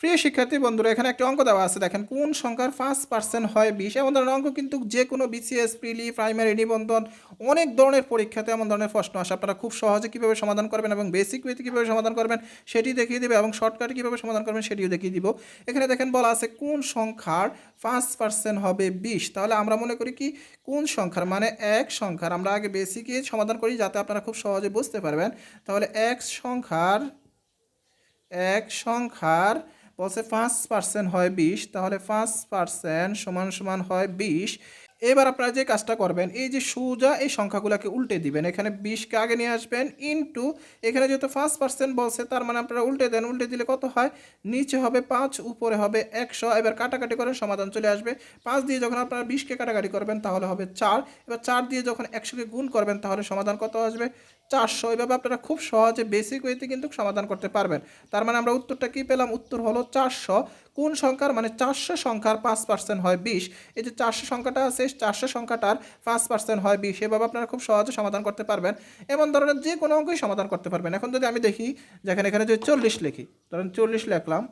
প্রিয় শিক্ষার্থী বন্ধুরা, এখানে একটা অঙ্ক দেওয়া আছে। দেখেন, কোন সংখ্যার ফার্স্ট পার্সেন্ট হয় বিশ? এমন ধরনের অঙ্ক কিন্তু যে কোনো বিসিএস প্রিলি প্রাইমারি নিবন্ধন, অনেক ধরনের পরীক্ষাতে এমন ধরনের প্রশ্ন আসে। আপনারা খুব সহজে কীভাবে সমাধান করবেন এবং বেসিক ওয়েতে কীভাবে সমাধান করবেন সেটি দেখিয়ে দেবে এবং শর্টকাটে কীভাবে সমাধান করবেন সেটিও দেখিয়ে দিব। এখানে দেখেন বলা আছে, কোন সংখ্যার ফার্স্ট পার্সেন্ট হবে বিশ? তাহলে আমরা মনে করি কি? কোন সংখ্যার? মানে এক সংখ্যার। আমরা আগে বেসিকে সমাধান করি যাতে আপনারা খুব সহজে বুঝতে পারবেন। তাহলে এক সংখ্যার এক সংখ্যার বলছে পাঁচ পার্সেন্ট হয় বিশ তাহলে পাঁচ পার্সেন্ট সমান সমান হয় বিশ। এবার আপনারা যে কাজটা করবেন, এই যে সোজা এই সংখ্যাগুলোকে উল্টে দিবেন। এখানে বিশকে আগে নিয়ে আসবেন ইনটু এখানে যেহেতু ফার্স্ট পার্সেন্ট বলছে, তার মানে আপনারা উল্টে দেন, উল্টে দিলে কত হয়? নিচে হবে পাঁচ, উপরে হবে একশো, এবার কাটাকাটি করেন সমাধান চলে আসবে। পাঁচ দিয়ে যখন আপনারা বিশকে কাটাকাটি করবেন, তাহলে হবে চার। এবার চার দিয়ে যখন একশোকে গুণ করবেন, তাহলে সমাধান কত আসবে? চারশো। এভাবে আপনারা খুব সহজে বেসিক ওয়েতে কিন্তু সমাধান করতে পারবেন। তার মানে আমরা উত্তরটা কি পেলাম? উত্তর হলো চারশো। কোন সংখ্যার? মানে চারশো সংখ্যার পাঁচ পার্সেন্ট হয় বিশ। এই যে চারশো সংখ্যাটা আছে, চারশো সংখ্যাটার পাঁচ পার্সেন্ট হয় বিশ। এভাবে আপনারা খুব সহজে সমাধান করতে পারবেন। এমন ধরনের যে কোনো অঙ্কই সমাধান করতে পারবেন। এখন যদি আমি দেখি, যেখানে এখানে যদি চল্লিশ লিখি, ধরেন চল্লিশ লিখলাম,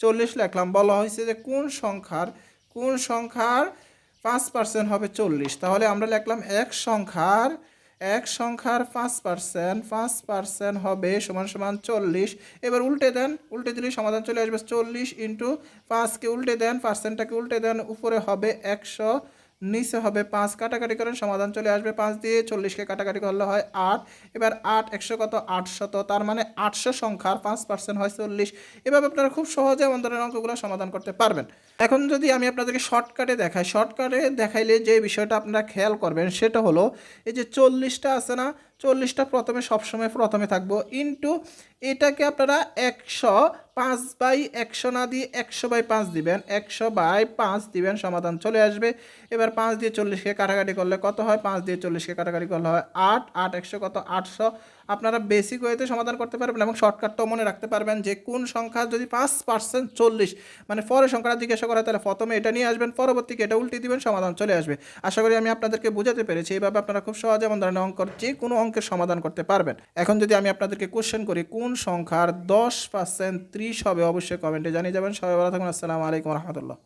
চল্লিশ লেখলাম, বলা হয়েছে যে কোন সংখ্যার কোন সংখ্যার পাঁচ পার্সেন্ট হবে চল্লিশ। তাহলে আমরা লিখলাম এক সংখ্যার এক সংখ্যার পাঁচ পার্সেন্ট পাঁচ পার্সেন্ট হবে সমান সমান চল্লিশ। এবার উল্টে দেন, উল্টে দিলে সমাধান চলে আসবে চল্লিশ ইন্টু পাঁচকে উল্টে দেন পার্সেন্টটাকে উল্টে দেন, উপরে হবে একশো। নিচে হবে পাঁচ কাটাকাটি করেন, সমাধান চলে আসবে পাঁচ দিয়ে চল্লিশকে কাটাকাটি করলে হয় আট। এবার আট একশো কত? আটশত তার মানে আটশো সংখ্যার পাঁচ পার্সেন্ট হয় চল্লিশ। এভাবে আপনারা খুব সহজে এমন ধরনের অঙ্কগুলো সমাধান করতে পারবেন। এখন যদি আমি আপনাদেরকে শর্টকাটে দেখাই শর্টকাটে দেখাইলে যে বিষয়টা আপনারা খেয়াল করবেন, সেটা হলো এই যে চল্লিশটা আছে না চল্লিশটা প্রথমে সবসময় প্রথমে থাকব। ইন্টু এটাকে আপনারা একশো পাঁচ বাই একশো না দিয়ে একশো বাই পাঁচ দিবেন। একশো বাই পাঁচ দিবেন সমাধান চলে আসবে। এবার পাঁচ দিয়ে চল্লিশকে কাটাকাটি করলে কত হয়? পাঁচ দিয়ে চল্লিশকে কাটাকাটি করলে হয় আট। আট একশো কত? আটশো। আপনারা বেসিক ওয়েতে সমাধান করতে পারবেন এবং শর্টকাটটাও মনে রাখতে পারবেন যে কোন সংখ্যা যদি পাঁচ পার্সেন্ট চল্লিশ মানে পরে সংখ্যাটা জিজ্ঞাসা করা হয়, তাহলে প্রথমে এটা নিয়ে আসবেন পরবর্তীকে এটা উল্টে দিবেন সমাধান চলে আসবে। আশা করি আমি আপনাদেরকে বোঝাতে পেরেছি। এইভাবে আপনারা খুব সহজে এমন ধরনের অঙ্কর যে কোনো অঙ্কের সমাধান করতে পারবেন। এখন যদি আমি আপনাদেরকে কোশ্চেন করি, কোন সংখ্যার দশ পার্সেন্ট ত্রিশ হবে, অবশ্যই কমেন্টে জানিয়ে যাবেন। সবাই ভালো থাকুন, আসসালামু আলাইকুম রহমতুল্লাহ।